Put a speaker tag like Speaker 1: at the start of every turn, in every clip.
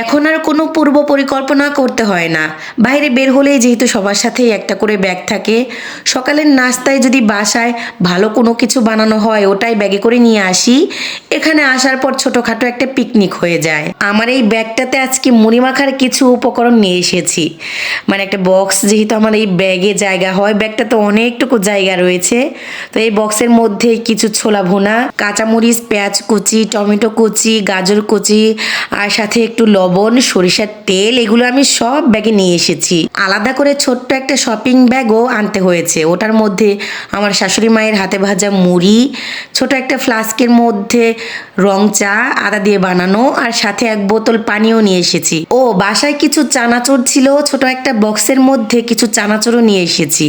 Speaker 1: এখন আর কোনো পূর্ব পরিকল্পনা করতে হয় না। বাইরে বের হলেই যেহেতু সবার সাথেই একটা করে ব্যাগ থাকে, সকালের নাস্তায় যদি বাসায় ভালো কোনো কিছু বানানো হয়, ওটাই ব্যাগে করে নিয়ে আসি। এখানে আসার পর ছোটোখাটো একটা পিকনিক হয়ে যায়। আমার এই ব্যাগটাতে আজকে মুড়ি মাখার কিছু উপকরণ নিয়ে এসেছি। মানে একটা বক্স, যেহেতু আমার এই ব্যাগে জায়গা হয় ব্যাগটা তো অনেকটুকু জায়গা রয়েছে। তো এই বক্সের মধ্যে কিছু ছোলা ভুনা, কাঁচামরিচ, পেঁয়াজ কুচি, টমেটো কুচি, গাজর কুচি, আর সাথে একটু লবণ, সরিষার তেল, এগুলো আমি সব ব্যাগে নিয়ে এসেছি। আলাদা করে ছোট্ট একটা শপিং ব্যাগও আনতে হয়েছে। ওটার মধ্যে আমার শাশুড়ি মায়ের হাতে ভাজা মুড়ি, ছোট একটা ফ্লাস্কের মধ্যে রং চা, আদা দিয়ে বানানো, আর সাথে এক বোতল পানিও নিয়ে এসেছি। ও, বাসায় কিছু চানাচুর ছিল, ছোট একটা বক্সের মধ্যে কিছু চানাচুরও নিয়ে এসেছি।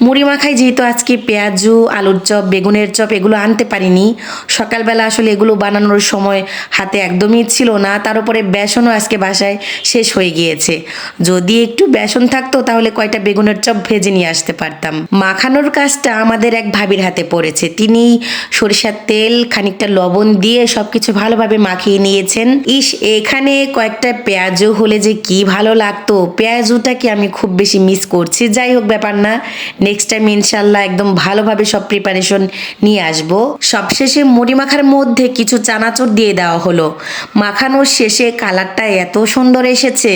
Speaker 1: মুড়ি মাখাই যেহেতু আজকে পেঁয়াজু, আলুর চপ, বেগুনের চপ, এগুলো আনতে পারিনি। সকালবেলা আসলে এগুলো বানানোর সময় হাতে একদমই ছিল না। তার উপরে বেসনও আজকে বাসায় শেষ হয়ে গিয়েছে। যদি একটু বেসন থাকতো তাহলে কয়টা বেগুনের চপ ভেজে নিয়ে আসতে পারতাম। মাখানোর কাজটা আমাদের এক ভাবির হাতে পড়েছে। তিনি সরিষার তেল, খানিকটা লবণ দিয়ে সবকিছু ভালোভাবে মাখিয়ে নিয়েছেন। ইস, এখানে কয়েকটা পেঁয়াজও হলে যে কি ভালো লাগতো। পেঁয়াজুটাকে আমি খুব বেশি মিস করছি। যাই হোক, ব্যাপার না। নেক্সট টাইম ইনশাল্লাহ একদম ভালোভাবে সব প্রিপারেশন নিয়ে আসব। সবশেষে মুড়ি মাখার মধ্যে কিছু চানাচুর দিয়ে দেওয়া হলো। মাখানোর শেষে কালারটা এত সুন্দর এসেছে।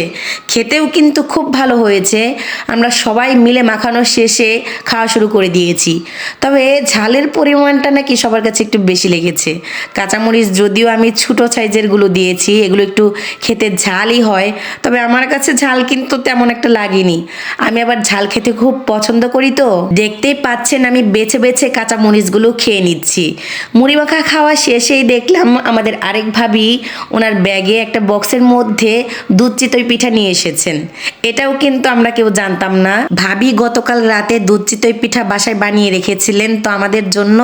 Speaker 1: খেতেও কিন্তু খুব ভালো হয়েছে। আমরা সবাই মিলে মাখানো শেষে খাওয়া শুরু করে দিয়েছি। তবে ঝালের পরিমাণটা নাকি সবার কাছে একটু বেশি লেগেছে। কাঁচামরিচ যদিও আমি ছোটো সাইজেরগুলো দিয়েছি, এগুলো একটু খেতে ঝালই হয়। তবে আমার কাছে ঝাল কিন্তু তেমন একটা লাগেনি। আমি আবার ঝাল খেতে খুব পছন্দ করি তো। দেখতেই পাচ্ছেন আমি বেছে বেছে কাঁচা মরিচগুলো খেয়ে নিচ্ছি। মুড়ি মাখা খাওয়া শেষেই দেখলাম আমাদের আরেক ভাবি ওনার ব্যাগে একটা বক্সের মধ্যে দুধ চিতই পিঠা নিয়ে এসেছেন। এটাও কিন্তু আমরা কেউ জানতাম না। ভাবি গতকাল রাতে দুধ চিতই পিঠা বাসায় বানিয়ে রেখেছিলেন, তো আমাদের জন্য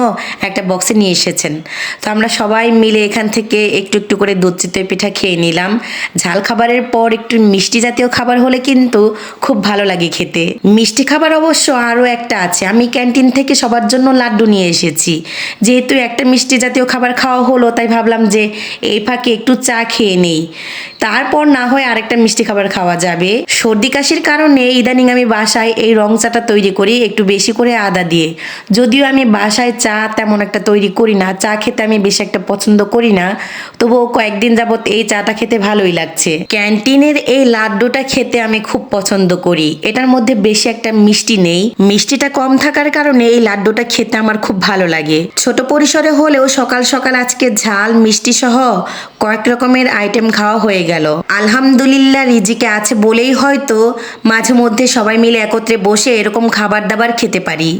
Speaker 1: একটা বক্সে নিয়ে এসেছেন। তো আমরা সবাই মিলে এখান থেকে একটু একটু করে দুধ চিতই পিঠা খেয়ে নিলাম। ঝাল খাবারের পর একটু মিষ্টি জাতীয় খাবার হলে কিন্তু খুব ভালো লাগে খেতে। মিষ্টি খাবার অবশ্য আরও একটা আছে। আমি ক্যান্টিন থেকে সবার জন্য লাড্ডু নিয়ে এসেছি। যেহেতু একটা মিষ্টি জাতীয় খাবার খাওয়া হলো, তাই ভাবলাম যে এই ফাঁকে একটু চা খেয়ে নেই। তারপর না হয় আরেকটা মিষ্টি খাবার খাওয়া যাবে। সর্দি কাশির কারণে ইদানিং আমি বাসায় এই রং চাটা তৈরি করি, একটু বেশি করে আদা দিয়ে। যদিও আমি বাসায় চা তেমন একটা তৈরি করি না, চা খেতে আমি বেশি একটা পছন্দ করি না, তবুও কয়েকদিন যাবত এই চাটা খেতে ভালোই লাগছে। ক্যান্টিনের এই লাড্ডুটা খেতে আমি খুব পছন্দ করি। এটার মধ্যে বেশি একটা মিষ্টি নেই। মিষ্টিটা কম থাকার কারণে এই লাড্ডুটা খেতে আমার খুব ভালো লাগে। ছোট পরিসরে হলেও সকাল সকাল আজকে ঝাল, মিষ্টি সহ কয়েক রকমের আইটেম খাওয়া হয়ে গেল। আলহামদুলিল্লাহ রিজিকে আছে বলেই হয়তো মাঝে মধ্যে সবাই মিলে একত্রে বসে এরকম খাবার দাবার খেতে পারি।